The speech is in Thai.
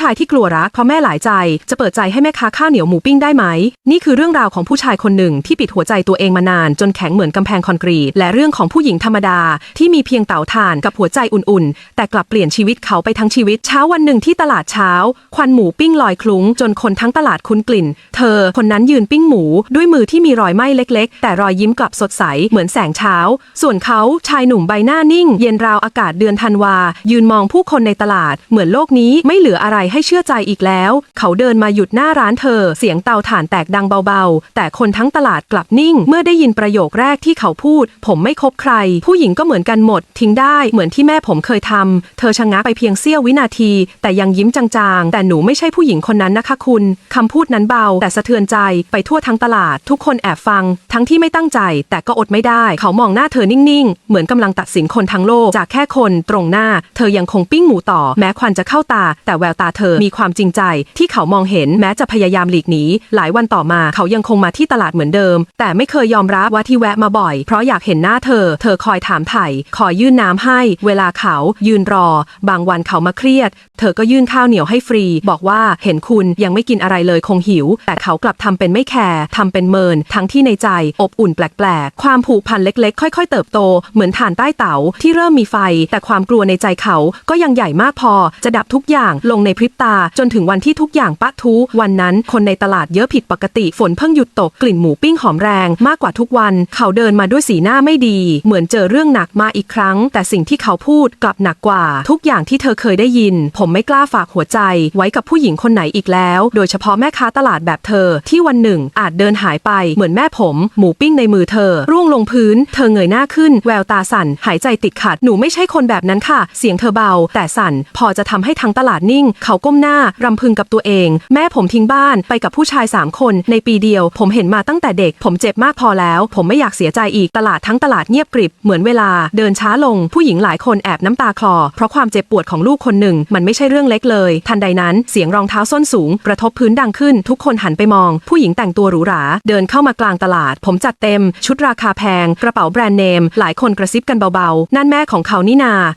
ชายที่กลัวรักเพราะแม่หลายใจ จะเปิดใจให้แม่ค้าข้าวเหนียวหมูปิ้งได้ไหม นี่คือเรื่องราวของผู้ชายคนหนึ่งที่ปิดหัวใจตัวเองมานาน จนแข็งเหมือนกำแพงคอนกรีต และเรื่องของผู้หญิงธรรมดา ที่มีเพียงเต๋าถ่านกับหัวใจอุ่นๆ แต่กลับเปลี่ยนชีวิตเขาไปทั้งชีวิต เช้าวันหนึ่งที่ตลาดเช้า ควันหมูปิ้งลอยคลุ้ง จนคนทั้งตลาดคุ้นกลิ่น เธอคนนั้นยืนปิ้งหมู ด้วยมือที่มีรอยไหม้เล็ก ๆ แต่รอยยิ้มกลับสดใสเหมือนแสงเช้า ส่วนเขาชายหนุ่มใบหน้านิ่ง เย็นราวอากาศเดือนธันวายืนมองผู้คนในตลาดเหมือนโลกนี้ไม่เหลืออะไรให้เชื่อใจอีกแล้ว เขาเดินมาหยุดหน้าร้านเธอ เสียงเตาถ่านแตกดังเบาๆ แต่คนทั้งตลาดกลับนิ่ง เมื่อได้ยินประโยคแรกที่เขาพูด ผมไม่คบใคร ผู้หญิงก็เหมือนกันหมด ทิ้งได้เหมือนที่แม่ผมเคยทำเธอชะงักไปเพียงเสี้ยววินาที แต่ยังยิ้มจางๆ แต่หนูไม่ใช่ผู้หญิงคนนั้นนะคะคุณคำพูดนั้นเบา แต่สะเทือนใจไปทั่วทั้งตลาด ทุกคนแอบฟัง ทั้งที่ไม่ตั้งใจ แต่ก็อดไม่ได้ เขามองหน้าเธอนิ่งๆ เหมือนกำลังตัดสินคนทั้งโลกจากแค่คนตรงหน้า เธอยังคงปิ้งหมูต่อ แม้ควันจะเข้าตา แต่แววตาเธอมีความจริงใจที่เขามองเห็นแม้จะพยายามหลีกหนีหลายวันต่อมาเขายังคงมาที่ตลาดเหมือนเดิม แต่ไม่เคยยอมรับว่าที่แวะมาบ่อย เพราะอยากเห็นหน้าเธอ เธอคอยถามไถ่คอยยื่นน้ำให้ เวลาเขายืนรอ บางวันเขามาเครียด เธอก็ยื่นข้าวเหนียวให้ฟรี บอกว่าเห็นคุณยังไม่กินอะไรเลยคงหิว แต่เขากลับทำเป็นไม่แคร์ทำเป็นเมิน ทั้งที่ในใจ อบอุ่นแปลกๆ ความผูกพันเล็กๆ ค่อย ๆ เติบโต เหมือนถ่านใต้เตาที่เริ่มมีไฟ แต่ความกลัวในใจเขาก็ยังใหญ่มากพอ จะดับทุกอย่างลงในพริบตา จนถึงวันที่ทุกอย่างปะทุวันนั้นคนในตลาดเยอะผิดปกติฝนเพิ่งหยุดตกกลิ่นหมูปิ้งหอมแรงมากกว่าทุกวัน เขาเดินมาด้วยสีหน้าไม่ดี เหมือนเจอเรื่องหนักมาอีกครั้ง แต่สิ่งที่เขาพูดกลับหนักกว่า ทุกอย่างที่เธอเคยได้ยิน ผมไม่กล้าฝากหัวใจ ไว้กับผู้หญิงคนไหนอีกแล้ว โดยเฉพาะแม่ค้าตลาดแบบเธอที่วันหนึ่งอาจเดินหายไปเหมือนแม่ผม หมูปิ้งในมือเธอร่ว ลงพื้น เธอเงยหน้าขึ้น แววตาสั่น หายใจติดขัด หนูไม่ใช่คนแบบนั้นค่ะ เสียงเธอเบา แต่สั่น พอจะทำให้ทั้งตลาดนิ่ง เขาก้มหน้ารำพึงกับตัวเอง แม่ผมทิ้งบ้านไปกับผู้ชายสามคน ในปีเดียว ผมเห็นมาตั้งแต่เด็ก ผมเจ็บมากพอแล้ว ผมไม่อยากเสียใจอีก ตลาดทั้งตลาดเงียบกริบ เหมือนเวลา เดินช้าลง ผู้หญิงหลายคนแอบน้ำตาคลอ เพราะความเจ็บปวดของลูกคนหนึ่ง มันไม่ใช่เรื่องเล็กเลย ทันใดนั้น เสียงรองเท้าส้นสูง กระทบพื้นดังขึ้น ทุกคนหันไปมอง ผู้หญิงแต่งตัวหรูหรา เดินเข้ามากลางตลาด ผมจัดเต็ม ชุดราคาพงกระเป๋าแบรนด์เนม หลายคนกระซิบกันเบาๆ นั่นแม่ของเขานี่นา